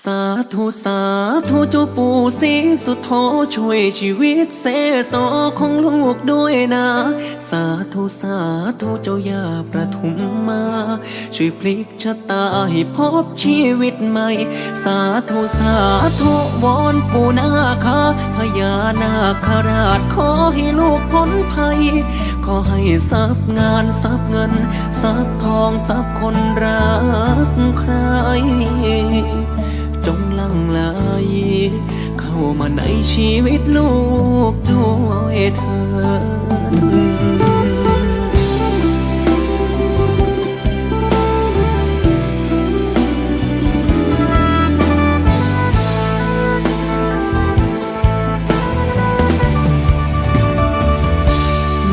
สาธุสาธุเจ้าปู่ศรีสุโธช่วยชีวิตเสโสของลูกด้วยนะ สาธุสาธุเจ้าย่าประทุมมา ช่วยพลิกชะตาให้พบชีวิตใหม่ สาธุสาธุวอนปู่นาคาพญานาคราชขอให้ลูกพ้นภัย ขอให้ทรัพย์งานทรัพย์เงินทรัพย์ทองทรัพย์คนรักใคร จงหลั่งไหลเข้ามาในชีวิตลูกด้วยเถิด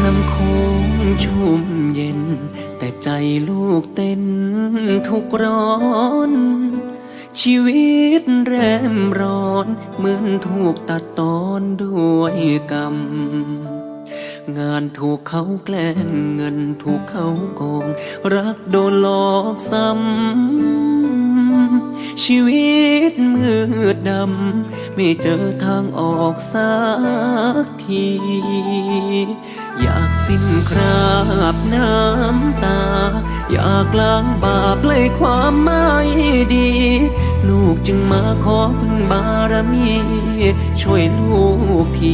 น้ำโค้งชุ่มเย็น แต่ใจลูกเต้นทุกร้อน ชีวิตแรมร้อน เหมือนถูกตัดตอนด้วยกรรม งานถูกเขาแกล้งเงินถูกเขาโกง รักโดนหลอกซ้ำ ชีวิตมืดดำ ไม่เจอทางออกสักที อยากสิ้นคราบน้ำตา อยากล้างบาปเลยความไม่ดี ลูกจึงมาขอพึ่งบารมี ช่วยลูกที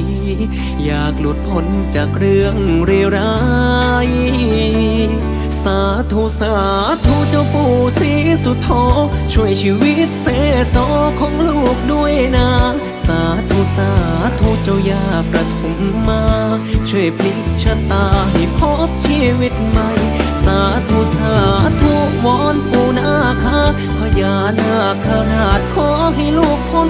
อยากหลุดพ้นจากเรื่องเรวร้าย สาธุสาธุเจ้าปู่ศรีสุโธช่วยชีวิตเสโสของลูกด้วยนะ สาธุสาธุเจ้าย่าประทุมมา ช่วยพลิกชะตาให้พบชีวิตใหม่ สาธุสาธุวอนปู่นาคาพญานาคราชขอให้ลูกพ้น